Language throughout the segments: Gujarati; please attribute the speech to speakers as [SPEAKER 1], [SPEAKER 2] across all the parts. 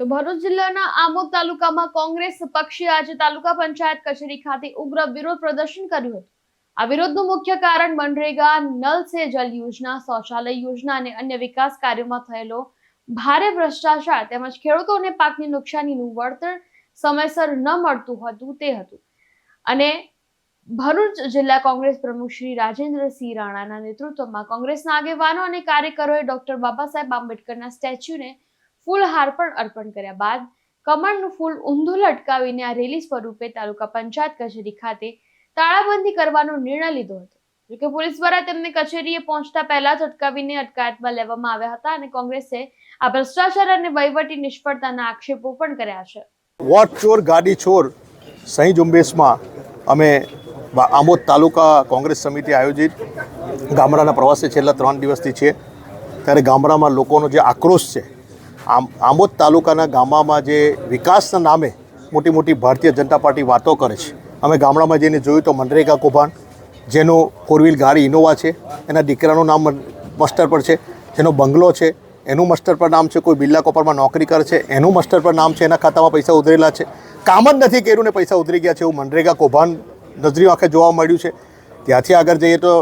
[SPEAKER 1] તો ભરૂચ જિલ્લાના આમોદ તાલુકામાં કોંગ્રેસ પક્ષે આજે તાલુકા પંચાયત કચેરી ખાતે ઉગ્ર વિરોધ પ્રદર્શન કર્યું હતું. આ વિરોધનું મુખ્ય કારણ મનરેગા, નલ સે જલ યોજના, શૌચાલય યોજના અને અન્ય વિકાસ કાર્યોમાં થયેલો ભારે ભ્રષ્ટાચાર તેમજ ખેડૂતોને પાકની નુકસાનીનું વળતર સમયસર ન મળતું હતું તે હતું. અને ભરૂચ જિલ્લા કોંગ્રેસ પ્રમુખ શ્રી રાજેન્દ્રસિંહ રાણાના નેતૃત્વમાં કોંગ્રેસના આગેવાનો અને કાર્યકરોએ ડોક્ટર બાબા સાહેબ આંબેડકરના સ્ટેચ્યુને ફૂલહાર પણ અર્પણ કર્યા બાદ કમળનું ફૂલ ઊંધું લટકાવીને આ રેલી સ્વરૂપે તાલુકા પંચાયત કચેરી ખાતે તાળાબંધી કરવાનો નિર્ણય લીધો હતો. જોકે પોલીસ દ્વારા તેમને કચેરીએ પહોંચતા પહેલા જ અટકાવીને અટકાયતમાં લેવામાં આવ્યા હતા અને કોંગ્રેસે આ ભ્રષ્ટાચાર અને વહીવટી નિષ્ફળતાના આક્ષેપો પણ કર્યા છે.
[SPEAKER 2] વોટ ચોર, ગાડી ચોર સહી ઝુંબેશમાં અમે આમોદ તાલુકા કોંગ્રેસ સમિતિ આયોજિત ગામડાના પ્રવાસે છેલ્લા ત્રણ દિવસથી છે ત્યારે ગામડામાં લોકોનો જે આક્રોશ છે આમ આમોદ તાલુકાના ગામમાં જે વિકાસના નામે મોટી મોટી ભારતીય જનતા પાર્ટી વાતો કરે છે. અમે ગામડામાં જઈને જોયું તો મનરેગા કૌભાંડ, જેનો ફોર વ્હીલ ગાડી ઇનોવા છે, એના દીકરાનું નામ મસ્ટર પર છે, જેનો બંગલો છે, એનું મસ્ટર પર નામ છે, કોઈ બિરલા કોપરમાં નોકરી કરે છે, એનું મસ્ટર પર નામ છે, એના ખાતામાં પૈસા ઉધરેલા છે. કામ જ નથી કર્યું ને પૈસા ઉધરી ગયા છે એવું મનરેગા કૌભાંડ નજરી આંખે જોવા મળ્યું છે. ત્યાંથી આગળ જઈએ તો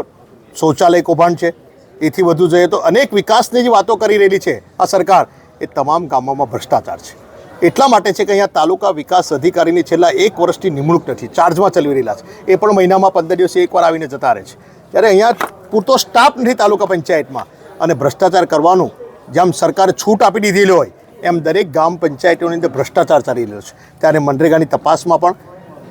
[SPEAKER 2] શૌચાલય કૌભાંડ છે. એથી વધુ જઈએ તો અનેક વિકાસની જે વાતો કરી રહેલી છે આ સરકાર. એ તમામ ગામોમાં ભ્રષ્ટાચાર છે. એટલા માટે છે કે અહીંયા તાલુકા વિકાસ અધિકારીની છેલ્લા એક વર્ષથી નિમણૂક નથી, ચાર્જમાં ચલાવી રહેલા છે. એ પણ મહિનામાં પંદર દિવસે એકવાર આવીને જતા રહે છે. ત્યારે અહીંયા પૂરતો સ્ટાફ નથી તાલુકા પંચાયતમાં અને ભ્રષ્ટાચાર કરવાનું, જેમ સરકારે છૂટ આપી દીધેલી હોય, એમ દરેક ગામ પંચાયતોની અંદર ભ્રષ્ટાચાર ચાલી રહ્યો છે. ત્યારે મનરેગાની તપાસમાં પણ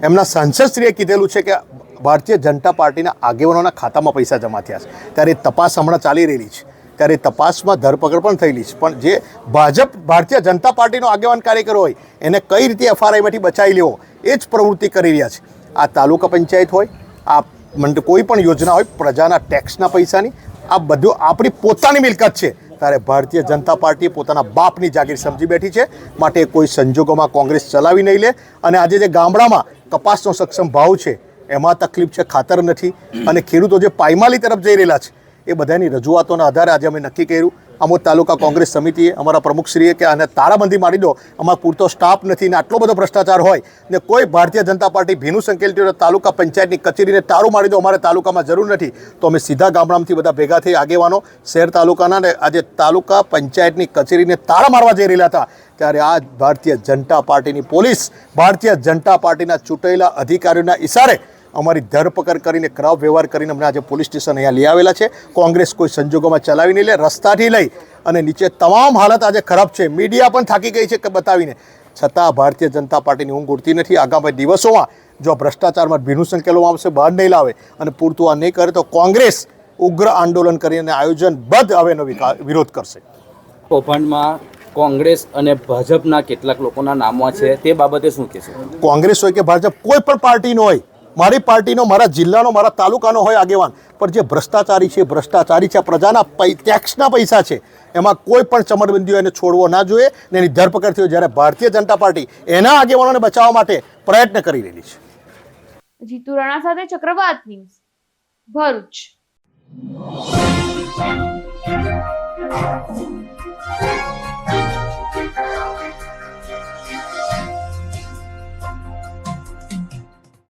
[SPEAKER 2] એમના સાંસદશ્રીએ કીધેલું છે કે ભારતીય જનતા પાર્ટીના આગેવાનોના ખાતામાં પૈસા જમા થયા છે. ત્યારે તપાસ હમણાં ચાલી રહેલી છે. ત્યારે તપાસમાં ધરપકડ પણ થયેલી છે. પણ જે ભાજપ ભારતીય જનતા પાર્ટીનો આગેવાન કાર્યકર હોય, એને કઈ રીતે એફઆરઆઈમાંથી બચાવી લેવો, એ જ પ્રવૃત્તિ કરી રહ્યા છે. આ તાલુકા પંચાયત હોય, આ મંડ, કોઈ પણ યોજના હોય, પ્રજાના ટેક્સના પૈસાની, આ બધું આપણી પોતાની મિલકત છે. ત્યારે ભારતીય જનતા પાર્ટી પોતાના બાપની જાગીર સમજી બેઠી છે. માટે કોઈ સંજોગોમાં કોંગ્રેસ ચલાવી નહીં લે. અને આજે જે ગામડામાં કપાસનો સક્ષમ ભાવ છે, એમાં તકલીફ છે, ખાતર નથી. અને ખેડૂતો જે પાયમાલી તરફ જઈ રહેલા છે એ બધાની રજૂઆતોના આધારે આજે અમે નક્કી કર્યું. આમોદ તાલુકા કોંગ્રેસ સમિતિએ અમારા પ્રમુખશ્રીએ કે આને તાળાબંધી મારી દો. અમારા પૂરતો સ્ટાફ નથી ને આટલો બધો ભ્રષ્ટાચાર હોય ને કોઈ ભારતીય જનતા પાર્ટી ભીનું સંકેલતી હોય તાલુકા પંચાયતની કચેરીને તાળું મારી દો, અમારે તાલુકામાં જરૂર નથી. તો અમે સીધા ગામડામાંથી બધા ભેગા થઈ આગેવાનો શહેર તાલુકાના ને આજે તાલુકા પંચાયતની કચેરીને તાળા મારવા જઈ રહેલા હતા. ત્યારે આ ભારતીય જનતા પાર્ટીની પોલીસ ભારતીય જનતા પાર્ટીના ચૂંટાયેલા અધિકારીઓના ઇશારે અમારી ધરપકડ કરીને ખરાબ વ્યવહાર કરીને અમને આજે પોલીસ સ્ટેશન અહીંયા લઈ આવેલા છે. કોંગ્રેસ કોઈ સંજોગોમાં ચલાવી નહીં લે રસ્તાથી લઈ અને નીચે તમામ હાલત આજે ખરાબ છે. મીડિયા પણ થાકી ગઈ છે કે બતાવીને. છતાં ભારતીય જનતા પાર્ટીની ઊંઘ ઉડતી નથી. આગામી દિવસોમાં જો ભ્રષ્ટાચારમાં ભીનું સંકેલવામાં આવશે બહાર નહીં લાવે અને પૂરતું આ નહીં કરે તો કોંગ્રેસ ઉગ્ર આંદોલન કરીને આયોજનબદ્ધ હવેનો વિકા- વિરોધ કરશે.
[SPEAKER 3] કૌભાંડમાં કોંગ્રેસ અને ભાજપના કેટલાક લોકોના નામો છે તે બાબતે શું કહેશો?
[SPEAKER 2] કોંગ્રેસ હોય કે ભાજપ કોઈ પણ પાર્ટીનો હોય મારી પાર્ટીનો, મારા જિલ્લાનો, મારા તાલુકાનો હોય આગેવાન. પણ જે ભ્રષ્ટાચારી છે ભ્રષ્ટાચારી છે પ્રજાના ટેક્સના પૈસા છે. એમાં કોઈ પણ ચમરબંધીઓ એને છોડવો ના જોઈએ ને એની ધરપકડ થયો જ્યારે ભારતીય જનતા પાર્ટી એના આગેવાનોને બચાવવા માટે પ્રયત્ન કરી રહેલી છે.
[SPEAKER 1] જીતુ રાણા સાથે ચક્રવાત ન્યૂઝ, ભરૂચ.